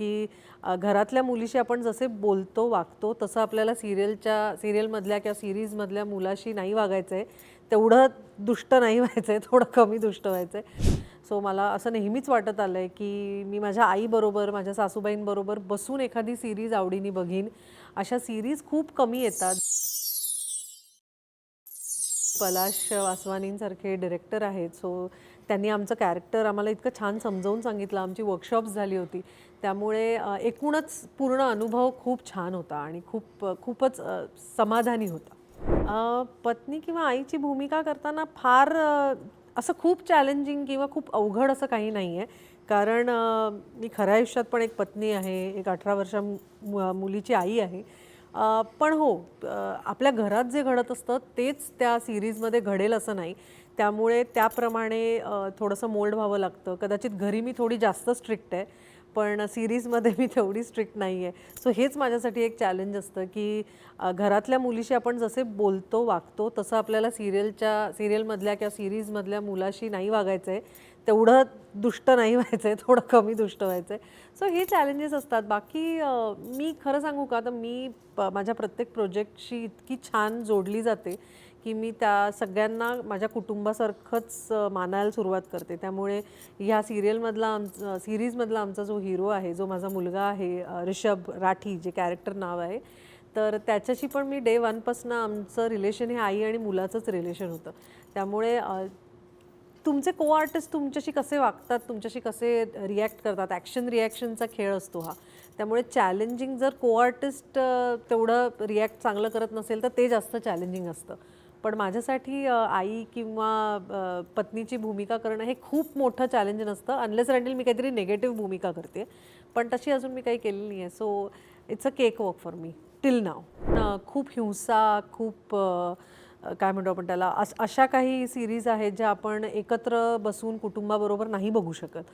की घरातल्या मुलीशी आपण जसे बोलतो वागतो तसं आपल्याला सिरियलच्या सिरियलमधल्या किंवा सिरीजमधल्या मुलाशी नाही वागायचं आहे तेवढं दुष्ट नाही व्हायचं आहे थोडं कमी दुष्ट व्हायचं आहे सो मला असं नेहमीच वाटत आलं आहे की मी माझ्या आईबरोबर माझ्या सासूबाईंबरोबर बसून एखादी सिरीज आवडीने बघीन. अशा सिरीज खूप कमी येतात. पलाश वासवानींसारखे डिरेक्टर आहेत. सो त्यांनी आमचं कॅरेक्टर आम्हाला इतकं छान समजावून सांगितलं. आमची वर्कशॉप्स झाली होती. त्यामुळे एकूणच पूर्ण अनुभव खूप छान होता आणि खूप खूपच समाधानी होता. पत्नी किंवा आईची भूमिका करताना फार असं खूप चॅलेंजिंग किंवा खूप अवघड असं काही नाही आहे कारण मी खऱ्या आयुष्यात पण एक पत्नी आहे. एक अठरा वर्षा मु- मुलीची आई आहे. पण हो आपल्या घरात जे घडत असतं तेच त्या सिरीजमध्ये घडेल असं नाही. त्यामुळे त्याप्रमाणे थोडंसं मोल्ड व्हावं लागतं. कदाचित घरी मी थोडी जास्त स्ट्रिक्ट आहे. पण सिरीजमध्ये मी तेवढी स्ट्रिक्ट नाही आहे सो हेच माझ्यासाठी एक चॅलेंज असतं की घरातल्या मुलीशी आपण जसे बोलतो वागतो तसं आपल्याला सिरियलच्या सिरियलमधल्या किंवा सिरीजमधल्या मुलाशी नाही वागायचं आहे तेवढं दुष्ट नाही व्हायचं आहे थोडं कमी दुष्ट व्हायचं आहे सो हे चॅलेंजेस असतात. बाकी मी खरं सांगू का? तर मी प माझ्या प्रत्येक प्रोजेक्टशी इतकी छान जोडली जाते की मी त्या सगळ्यांना माझ्या कुटुंबासारखंच मानायला सुरुवात करते. त्यामुळे ह्या सिरियलमधला आमचा सिरीजमधला आमचा जो हिरो आहे जो माझा मुलगा आहे ऋषभ राठी जे कॅरेक्टर नाव आहे तर त्याच्याशी पण मी डे वनपासनं आमचं रिलेशन हे आई आणि मुलाचंच रिलेशन होतं. त्यामुळे तुमचे को आर्टिस्ट तुमच्याशी कसे वागतात तुमच्याशी कसे रिॲक्ट करतात ॲक्शन रिॲक्शनचा खेळ असतो हा. त्यामुळे चॅलेंजिंग जर को आर्टिस्ट तेवढं रिॲक्ट चांगलं करत नसेल तर ते जास्त चॅलेंजिंग असतं. पण माझ्यासाठी आई किंवा पत्नीची भूमिका करणं हे खूप मोठं चॅलेंज नसतं अनलेस रँडल मी काहीतरी निगेटिव्ह भूमिका करते. पण तशी अजून मी काही केलेली नाही आहे so it's a cake work for me till now खूप हिंसा खूप काय म्हणतो आपण त्याला अश अशा काही सिरीज आहेत ज्या आपण एकत्र बसून कुटुंबाबरोबर नाही बघू शकत.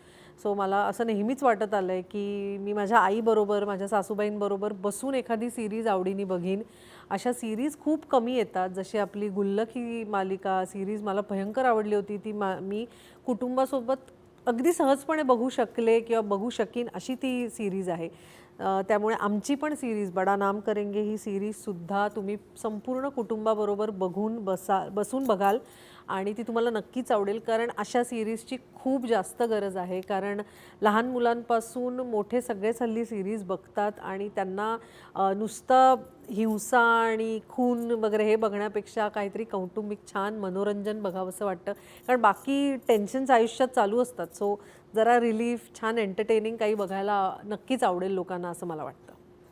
सो मला असं नेहमीच वाटत आलं आहे की मी माझ्या आईबरोबर माझ्या सासूबाईंबरोबर बसून एखादी सिरीज आवडीने बघीन. अशा सिरीज खूप कमी येतात. जशी आपली गुल्लक ही मालिका सिरीज मला भयंकर आवडली होती ती मा मी कुटुंबासोबत अगदी सहजपणे बघू शकले किंवा बघू शकीन अशी ती सिरीज आहे. त्यामुळे आमची पण सिरीज बडा नाम करेंगे ही सिरीजसुद्धा तुम्ही संपूर्ण कुटुंबाबरोबर बघून बसा बसून बघाल. आणि ती तुम्हाला नक्कीच आवडेल कारण अशा सिरीजची खूप जास्त गरज आहे. कारण लहान मुलांपासून मोठे सगळेच हल्ली सिरीज बघतात आणि त्यांना नुसतं हिंसा आणि खून वगैरे हे बघण्यापेक्षा काहीतरी कौटुंबिक छान मनोरंजन बघावंसं वाटतं. कारण बाकी टेन्शन्स आयुष्यात चालू असतात. सो जरा रिलीफ छान एंटरटेनिंग काही बघायला नक्कीच आवडेल लोकांना असं मला वाटतं.